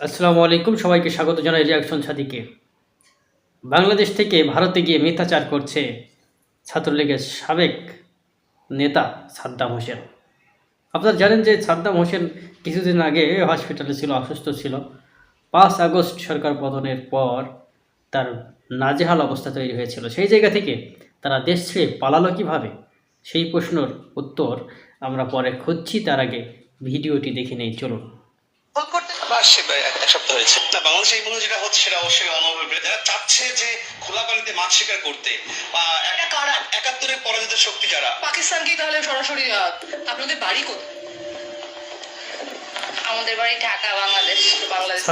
আসসালামু আলাইকুম, সবাইকে স্বাগত জানাই রিয়াকশন সাদিকে বাংলাদেশ থেকে ভারতে গিয়ে মিথ্যাচার করছে ছাত্রলীগের সাবেক নেতা সাদ্দাম হোসেন। আপনারা জানেন যে সাদ্দাম হোসেন কিছুদিন আগে হসপিটালে ছিল, অসুস্থ ছিল। পাঁচ আগস্ট সরকার পতনের পর তার নাজেহাল অবস্থা তৈরি হয়েছিল। সেই জায়গা থেকে তারা দেশ ছেড়ে পালালো কীভাবে? সেই প্রশ্নর উত্তর আমরা পরে খুঁজছি, তার আগে ভিডিওটি দেখে নেই, চলুন। মাস এক সপ্তাহ হয়েছে। না বাংলাদেশে এই মুহূর্তে যেটা হচ্ছে সেটা অবশ্যই অনভিপ্রেত এরা চাচ্ছে যে খোলা পানিতে মাছ শিকার করতে বা? একাত্তরের পরাজিত শক্তি যারা? পাকিস্তানকেই তাহলে সরাসরি আপনাদের বাড়ি কোথায়? আমাদের বাড়ি ঢাকা বাংলাদেশ বাংলাদেশ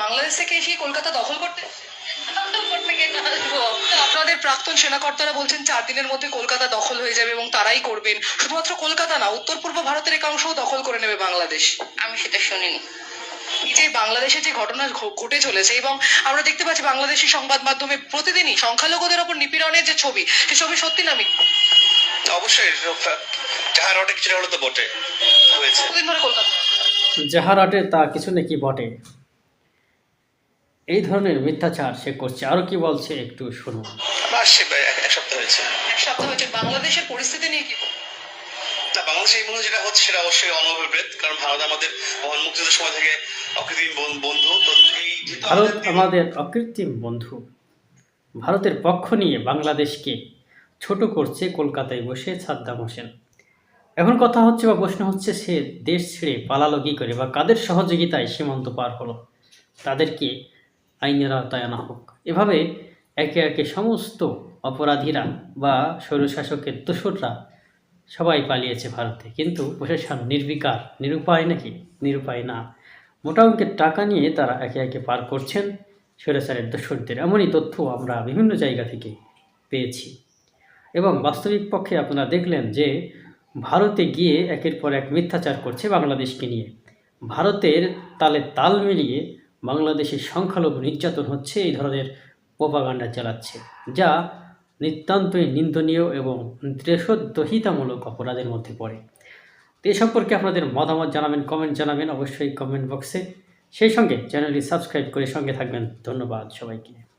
বাংলাদেশ থেকে এসে কলকাতা দখল করতে? উপর থেকে আসব আপনাদের প্রাক্তন সেনাকর্তারা বলছেন চার দিনের মধ্যে কলকাতা দখল হয়ে যাবে এবং তারাই করবেন। শুধুমাত্র কলকাতা না উত্তর পূর্ব ভারতের একাংশও দখল করে নেবে বাংলাদেশ। আমি সেটা শুনিনি। এই যে বাংলাদেশে যে ঘটনা ঘটে চলেছে এবং আমরা দেখতে পাচ্ছি বাংলাদেশি সংবাদ মাধ্যমে প্রতিদিনই সংখ্যালঘুদের ওপর নিপীড়নের যে ছবি সে ছবি সত্যি না? অবশ্যই যাহার অনেক কিছুটা হলো তো বটে হয়েছে। কলকাতা? যাহার আটে তা কিছু নাকি বটে? এই ধরনের মিথ্যাচার সে করছে। আরও কি বলছে একটু শুনুন। এক এক সপ্তাহ হয়েছে। এক সপ্তাহ হয়েছে। বাংলাদেশের পরিস্থিতি নিয়ে কি না বাংলাদেশে এই মুহূর্তে যেটা হচ্ছে সেটা অবশ্যই অনভিপ্রেত। কারণ ভারত আমাদের মহান মুক্তিযুদ্ধের সময় থেকে অকৃত্রিম বন্ধু। তো এই ভারত আমাদের- আমাদের অকৃত্রিম বন্ধু। ভারতের পক্ষ নিয়ে বাংলাদেশকে ছোট করছে কলকাতায় বসে সাদ্দাম হোসেন। এখন কথা হচ্ছে বা প্রশ্ন হচ্ছে সে দেশ ছেড়ে পালালো কী করে বা কাদের সহযোগিতায় সীমান্ত পার হলো? তাদেরকে আইনের আওতায় আনা হোক। এভাবে একে একে সমস্ত অপরাধীরা বা স্বৈরশাসকের দোসররা সবাই পালিয়েছে ভারতে। কিন্তু প্রশাসন নির্বিকার, নিরুপায় নাকি? নিরুপায় না। মোটা অঙ্কের টাকা নিয়ে তারা একে একে পার করছেন স্বৈরাচারের দোসরদের এমনই তথ্য আমরা বিভিন্ন জায়গা থেকে পেয়েছি। এবং বাস্তবিক পক্ষে আপনারা দেখলেন যে ভারতে গিয়ে একের পর এক মিথ্যাচার করছে বাংলাদেশকে নিয়ে। ভারতের তালে তাল মিলিয়ে বাংলাদেশের সংখ্যালঘু নির্যাতন হচ্ছে, এই ধরনের প্রোপাগান্ডা চালাচ্ছে, যা নিতান্তই নিন্দনীয় এবং দেশদ্রোহিতামূলক অপরাধের মধ্যে পড়ে। এ সম্পর্কে আপনাদের মতামত জানাবেন কমেন্ট জানাবেন, অবশ্যই কমেন্ট বক্সে সেই সঙ্গে চ্যানেলটি সাবস্ক্রাইব করে সঙ্গে থাকবেন। ধন্যবাদ সবাইকে।